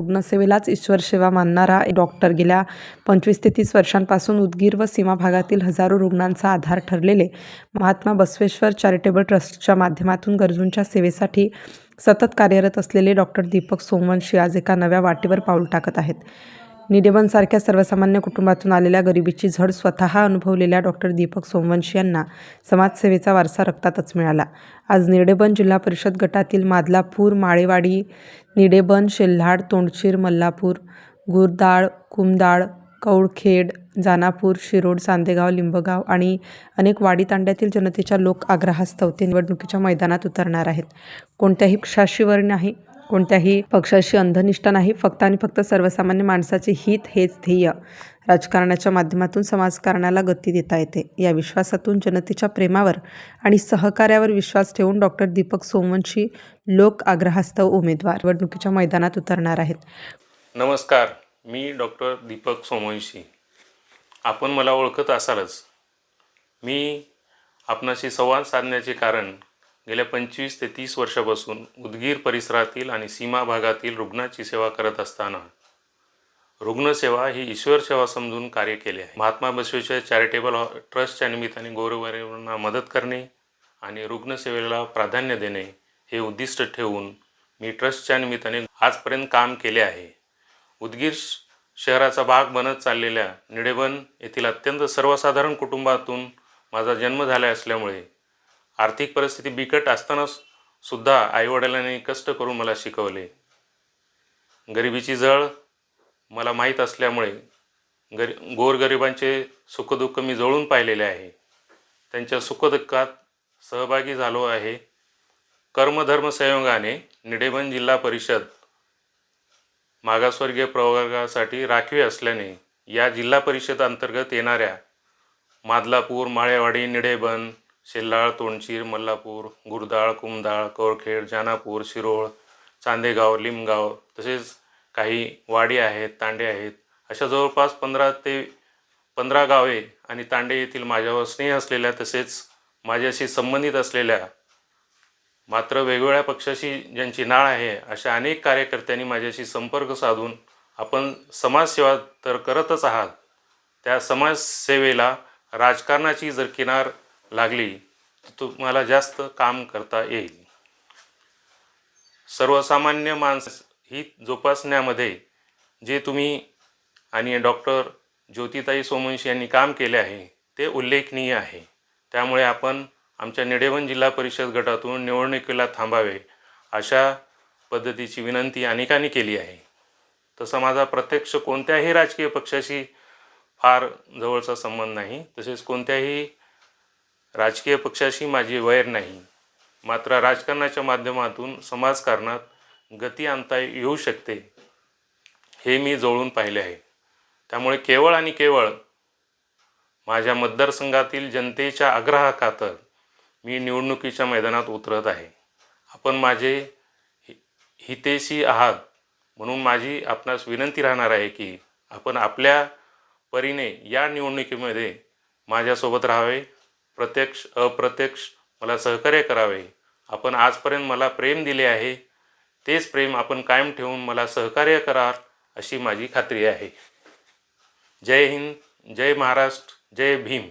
रुग्णसेवेलाच ईश्वर सेवा मानणारा डॉक्टर गेल्या पंचवीस ते तीस वर्षांपासून उदगीर व सीमा भागातील हजारो रुग्णांचा आधार ठरलेले महात्मा बसवेश्वर चॅरिटेबल ट्रस्टच्या माध्यमातून गरजूंच्या सेवेसाठी सतत कार्यरत असलेले डॉक्टर दीपक सोमवंशी आज एका नव्या वाटेवर पाऊल टाकत आहेत. निडेबनसारख्या सर्वसामान्य कुटुंबातून आलेल्या गरिबीची झड स्वतः अनुभवलेल्या डॉक्टर दीपक सोमवंशी यांना समाजसेवेचा वारसा रक्तातच मिळाला. आज निडेबन जिल्हा परिषद गटातील मादलापूर माळेवाडी निडेबन शेल्हाड तोंडशीर मल्लापूर गुरदाळ कुमदाळ कौळखेड जानापूर शिरोड चांदेगाव लिंबगाव आणि अनेक वाडी तांड्यातील जनतेच्या लोक आग्रहास्तव ते निवडणुकीच्या मैदानात उतरणार आहेत. कोणत्याही शाशीवर नाही कोणत्याही पक्षाशी अंधनिष्ठा नाही फक्त आणि फक्त सर्वसामान्य माणसाचे हित हेच ध्येय. राजकारणाच्या माध्यमातून समाजकारणाला गती देता येते. या विश्वासातून जनतेच्या प्रेमावर आणि सहकार्यावर विश्वास ठेवून डॉक्टर दीपक सोमवंशी लोक आग्रहास्तव उमेदवार निवडणुकीच्या मैदानात उतरणार आहेत. नमस्कार मी डॉक्टर दीपक सोमवंशी. आपण मला ओळखत असालच. मी आपणाशी संवाद साधण्याचे कारण गेल्या पंचवीस ते तीस वर्षापासून उदगीर परिसरातील आणि सीमा भागातील रुग्णाची सेवा करत असताना रुग्णसेवा ही ईश्वर सेवा समजून कार्य केले आहे. महात्मा बसवेश्वर चॅरिटेबल ट्रस्टच्या निमित्ताने गोरगरिबांना मदत करणे आणि रुग्णसेवेला प्राधान्य देणे हे उद्दिष्ट ठेवून मी ट्रस्टच्या निमित्ताने आजपर्यंत काम केले आहे. उदगीर शहराचा भाग बनत चाललेल्या निडेबन येथील अत्यंत सर्वसाधारण कुटुंबातून माझा जन्म झाला असल्यामुळे आर्थिक परिस्थिती बिकट असताना सुद्धा आईवडिलांनी कष्ट करून मला शिकवले. गरिबीची जळ मला माहीत असल्यामुळे गरी गोरगरिबांचे सुखदुःख मी जवळून पाहिलेले आहे. त्यांच्या सुखदुःखात सहभागी झालो आहे. कर्मधर्म संयोगाने निडेबन जिल्हा परिषद मागासवर्गीय प्रवर्गासाठी राखीव असल्याने या जिल्हा परिषद अंतर्गत येणाऱ्या मादलापूर माळेवाडी निडेबन शेल्लाळ तोंडशीर मल्लापूर गुरदाळ कुमदाळ कोरखेड जानापूर शिरोळ चांदेगाव लिमगाव तसेच काही वाडी आहेत तांडे आहेत. अशा जवळपास पंधरा ते पंधरा गावे आणि तांडे येथील माझ्यावर स्नेह असलेल्या तसेच माझ्याशी संबंधित असलेल्या मात्र वेगवेगळ्या पक्षाशी ज्यांची नाळ आहे अशा अनेक कार्यकर्त्यांनी माझ्याशी संपर्क साधून आपण समाजसेवा तर करतच आहात. त्या समाजसेवेला राजकारणाची जर किनार लागली तर तुम्हाला जास्त काम करता येईल. सर्वसामान्य माणस ही जोपासण्यामध्ये जे तुम्ही आणि डॉक्टर ज्योतिताई सोमवंशी यांनी काम केले आहे ते उल्लेखनीय आहे. त्यामुळे आपण आमच्या निडेवन जिल्हा परिषद गटातून निवडणुकीला थांबावे अशा पद्धतीची विनंती अनेकांनी केली आहे. तसा माझा प्रत्यक्ष कोणत्याही राजकीय पक्षाशी फार जवळचा संबंध नाही. तसेच कोणत्याही राजकीय पक्षाशी माझी वैर नाही. मात्र राजकारणाच्या माध्यमातून समाजकारणात गती आणता येऊ शकते हे मी जवळून पाहिले आहे. त्यामुळे केवळ आणि केवळ माझ्या मतदारसंघातील जनतेच्या आग्रहाखातर मी निवडणुकीच्या मैदानात उतरत आहे. आपण माझे हितेशी आहात म्हणून माझी आपणास विनंती राहणार आहे की आपण आपल्या परीने या निवडणुकीमध्ये माझ्यासोबत राहावे. प्रत्यक्ष अप्रत्यक्ष मला सहकार्य करावे. आपण आजपर्यंत मला प्रेम दिले आहे. तेच प्रेम आपण कायम ठेवून मला सहकार्य कराल अशी माझी खात्री आहे. जय हिंद जय महाराष्ट्र जय भीम.